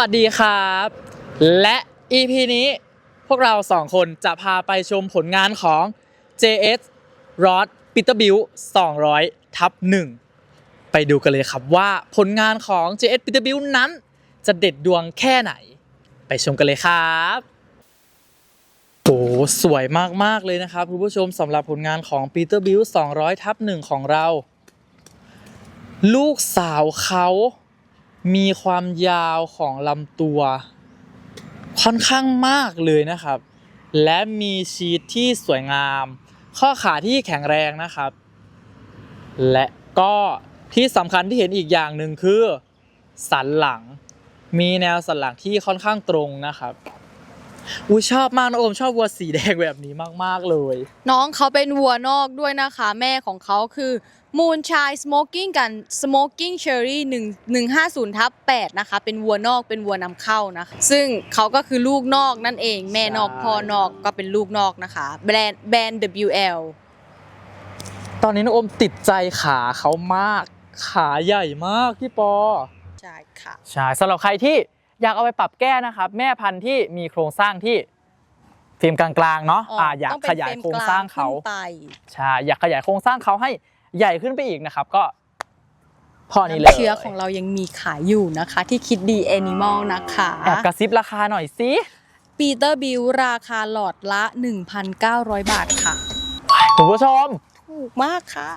วัสดีครับ และ EP นี้พวกเราสองคนจะพาไปชมผลงานของ JS Rod Peterbilt 200ทับ1ไปดูกันเลยครับว่าผลงานของ JS Peterbilt นั้น จะเด็ดดวงแค่ไหน ไปชมกันเลยครับโอ้สวยมาก ๆ เลยนะครับคุณผู้ชมสำหรับผลงานของ Peterbilt 200ทับ1ของเรา ลูกสาวเขา มีความยาวของลำตัว ค่อนข้างมากเลยนะครับ และมีชีทที่สวยงาม ข้อขาที่แข็งแรงนะครับ และก็ที่สำคัญที่เห็นอีกอย่างหนึ่งคือ สันหลัง มีแนวสันหลังที่ค่อนข้างตรงนะครับ อุ้ยชอบมากนะโอมชอบวัวสีแดงแบบนี้มากๆเลย น้องเขาเป็นวัวนอกด้วยนะคะ แม่ของเขาคือ Moonshine Smoking กัน Smoking Cherry 1 150ทับ8นะคะ เป็นวัวนอกเป็นวัวนำเข้านะคะ ซึ่งเขาก็คือลูกนอกนั่นเอง แม่นอกใช่พ่อนอกก็เป็นลูกนอกนะคะ แบรนด์แบรนด์ WL ตอนนี้น้องโอมติดใจขาเขามาก ขาใหญ่มากพี่ปอ ใช่ค่ะ ใช่สำหรับใครที่ อยากเอาไปปรับแก้นะครับ แม่พันธุ์ที่มีโครงสร้างที่ฟิล์มกลางๆเนาะอ่าอยากต้งเป็ขนยายฟมโครงสร้างเขากลขึ้นไปใช่อยากขยายโครงสร้างเขาให้ใหญ่ขึ้นไปอีกนะครับ ก็พอนี้เลยน้ำเชื้อของเรายังมีขายอยู่นะคะ ที่คิดดี Animal นะคะแอบกระซิบราคาหน่อยสิปีเตอร์บิวราคาหลอดละ 1,900 บาทค่ะคุณผู้ชม ถูกมากค่ะ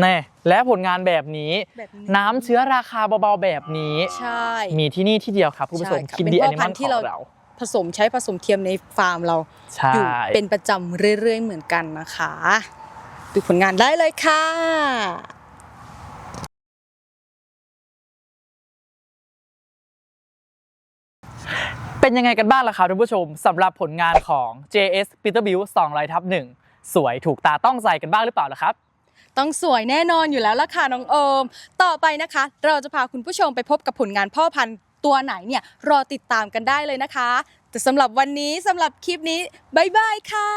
แน่และผลงานแบบนี้ แบบนี้น้ำเชื้อราคาเบาๆแบบนี้ ใช่ มีที่นี่ที่เดียวครับคุณผู้ชมใช่ค่ะคิดเป็นดีพ่แออนิพัมันธุ์ขที่องเราเรา ผสมใช้ผสมเทียมในฟาร์มเราใช่ อยู่เป็นประจำเรื่อยๆเหมือนกันนะคะดูผลงานได้เลยค่ะ เป็นยังไงกันบ้างล่ะครับท่านผู้ชมสำหรับผลงานของ JS Peterbilt 200ทับ1 สวยถูกตาต้องใจกันบ้างหรือเปล่าล่ะครับ ต้องสวยแน่นอนอยู่แล้วล่ะค่ะน้องโอม ต่อไปนะคะ เราจะพาคุณผู้ชมไปพบกับผลงานพ่อพันธุ์ตัวไหนเนี่ยรอติดตามกันได้เลยนะคะ แต่สำหรับวันนี้สำหรับคลิปนี้บ๊ายบายค่ะ